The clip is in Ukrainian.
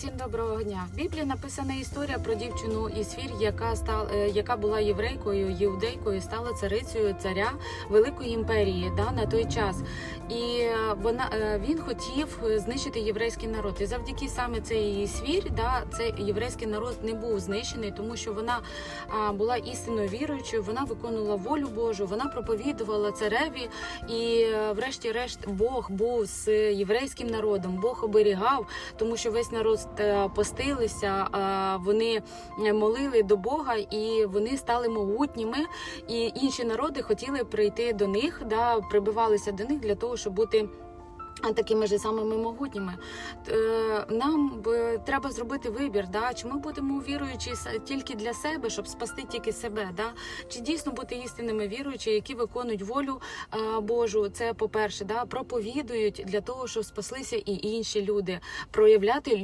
Всім доброго дня. В Біблії написана історія про дівчину Ісфір, яка стала, яка була єврейкою, євдейкою, стала царицею царя великої імперії да, на той час. І е, вона е, він хотів знищити єврейський народ. І завдяки саме цей Ісфір, да, цей єврейський народ не був знищений, тому що вона була істинною віруючою. Вона виконувала волю Божу, вона проповідувала цареві, і е, врешті-решт Бог був з єврейським народом. Бог оберігав, тому що весь народ е, постилися, вони молили до Бога, і вони стали могутніми. І інші народи хотіли прийти до них, да, прибивалися до них для того, щоб бути. Такими ж самими могутніми Е, нам треба зробити вибір, да? чи ми будемо віруючі тільки для себе, щоб спасти тільки себе, да? чи дійсно бути істинними віруючі, які виконують волю е, Божу. Це по перше, да? проповідують для того, щоб спаслися і інші люди, проявляти